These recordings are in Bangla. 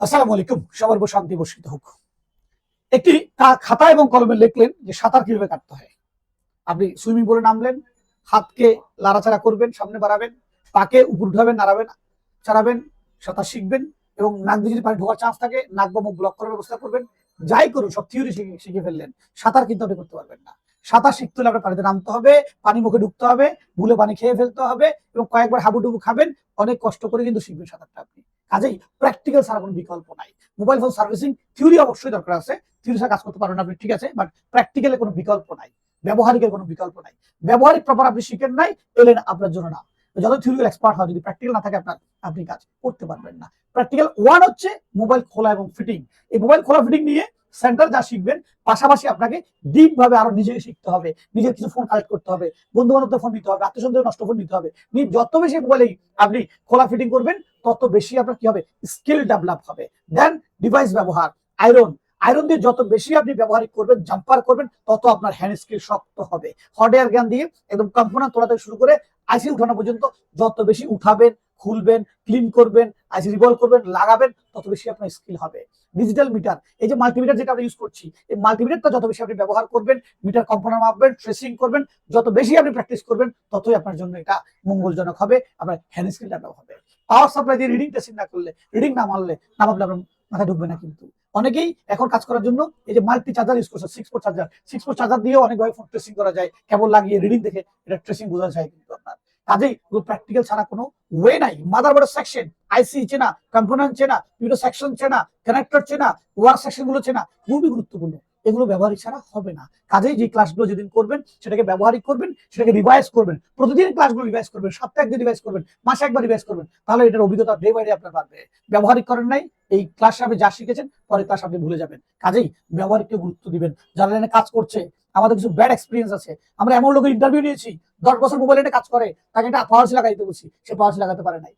আসসালামু আলাইকুম। সবার উপর শান্তি বর্ষিত হোক। একটি খাতা এবং কলমে লিখলেন যে সাঁতার কীভাবে কাটতে হয়। আপনি সুইমিং পুলে নামলেন, হাতকে লাড়াচাড়া করবেন, সামনে বাড়াবেন, পাকে উপর উঠাবেন, নাড়াবেন, চাড়াবেন, সাঁতার শিখবেন এবং নাক দিয়ে যদি পানি ঢোকার চান্স থাকে, নাক বা মুখ ব্লক করার ব্যবস্থা করবেন। যাই করুন, সব থিওরি শিখে শিখে ফেললেন। সাঁতার কিন্তু আপনি করতে পারবেন না। সাঁতার শিখতে হলে আপনার পানিতে নামতে হবে, পানি মুখে ঢুকতে হবে, ভুলে পানি খেয়ে ফেলতে হবে এবং কয়েকবার হাবুডুবু খাবেন, অনেক কষ্ট করে কিন্তু শিখবেন সাঁতারটা আপনি। কাজেই প্র্যাকটিক্যাল ছাড়া কোনো বিকল্প নাই। মোবাইল ফোন সার্ভিসিং থিওরি অবশ্যই দরকার আছে। থিওরি কাজ করতে পারবেন আপনি, ঠিক আছে? বাট প্র্যাকটিক্যালে কোনো বিকল্প নাই। ব্যবহারিকের কোনো বিকল্প নাই। ব্যবহারিক প্রপার আপনি শিখেন নাই, এলেন আপনার জন্য না। যত থিওরিক্যাল এক্সপার্ট হয় যদি প্র্যাকটিক্যাল না থাকে আপনার, আপনি কাজ করতে পারবেন না। প্র্যাকটিক্যাল ওয়ান হচ্ছে মোবাইল খোলা এবং ফিটিং এই মোবাইল খোলা ফিটিং নিয়ে সেন্টার যা শিখবেন, পাশাপাশি আপনাকে ডিপ ভাবে আরও নিজেকে শিখতে হবে। নিজের কিছু ফোন কালেক্ট করতে হবে। বন্ধু বান্ধব ফোন নিতে হবে। আত্মীয় নষ্ট ফোন নিতে হবে যত বেশি মোবাইলে আপনি খোলা ফিটিং করবেন তত বেশি আপনার কি হবে? স্কিল ডেভেলপ হবে। দেন ডিভাইস ব্যবহার আয়রন আয়রন দিয়ে যত বেশি আপনি ব্যবহার করবেন জাম্পার করবেন, তত আপনার হ্যান্ড স্কিল শক্ত হবে। হট এয়ার জ্ঞান দিয়ে একদম কম্পনা তোলা থেকে শুরু করে আইসিল উঠানো পর্যন্ত যত বেশি উঠাবেন খুলবেন ক্লিন করবেন আইসি রিভলভ করবেন, লাগাবেন, তত বেশি আপনার স্কিল হবে। ডিজিটাল মিটার এই যে মাল্টিমিটার যেটা আমরা ইউজ করছি, এই মাল্টিমিটারটা যত বেশি আপনি ব্যবহার করবেন মিটার কম্পোনেন্ট মাপবেন ট্রেসিং করবেন, যত বেশি আপনি প্র্যাকটিস করবেন, ততই আপনার জন্য এটা মঙ্গলজনক হবে, আপনার হ্যান্ড স্কিল ডেভেলপ হবে। পাওয়ার সাপ্লাই দিয়ে রিডিং টেস্টিং না করলে রিডিং না মারলে, না ভাবলে আপনার মাথায় ঢুকবে না কিন্তু। অনেকেই এখন কাজ করার জন্য এই যে মাল্টি চার্জার ইউজ করছে six four charger six four charger দিয়েও অনেকভাবে ফোন ট্রেসিং করা যায়, কেবল লাগিয়ে রিডিং দেখে এটা ট্রেসিং বোঝা যায় কিন্তু আপনার। কাজেই প্র্যাকটিক্যাল ছাড়া কোনো ওয়ে নাই মাদারবোর্ডের সেকশন আইসি চেনা কম্পোনেন্ট চেনা বিভিন্ন সেকশন চেনা কানেক্টর চেনা ওয়ার সেকশনগুলো চেনা, খুবই গুরুত্বপূর্ণ। এগুলো ব্যবহারিক ছাড়া হবে না। কাজেই যে ক্লাসগুলো যেদিন করবেন, সেটাকে ব্যবহারিক করবেন, সেটাকে রিভাইজ করবেন। প্রতিদিন ক্লাসগুলো রিভাইজ করবেন, সপ্তাহে একদিন রিভাইজ করবেন, মাসে একবার রিভাইজ করবেন, তাহলে এটার অভিজ্ঞতা ডে বাই ডে আপনার বাড়বে। ব্যবহারিক করেন নাই, এই ক্লাসে আপনি যা শিখেছেন, পরে ক্লাস আপনি ভুলে যাবেন। কাজেই ব্যবহারিককে গুরুত্ব দিবেন। যারা লাইনে কাজ করছে, আমাদের কিছু ব্যাড এক্সপিরিয়েন্স আছে। আমরা এমন লোকের ইন্টারভিউ নিয়েছি, দশ বছর মোবাইল নিয়ে কাজ করে, তাকে একটা পাওয়ার লাগাইতে বলছি, সে পাওয়ার লাগাতে পারে নাই।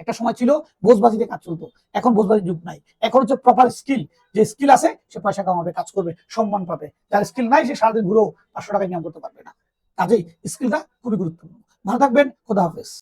একটা সময় ছিল বোঝবাজিতে কাজ চলতো। এখন বোঝবাজির যুগ নাই। এখন হচ্ছে প্রপার স্কিল যে স্কিল আছে, সে পয়সা কামাবে, কাজ করবে, সম্মান পাবে। যার স্কিল নাই, সে সারাদিন ঘুরেও পাঁচশো টাকা ইনকাম করতে পারবে না। কাজেই স্কিলটা খুবই গুরুত্বপূর্ণ। ভালো থাকবেন, খোদা হাফেজ।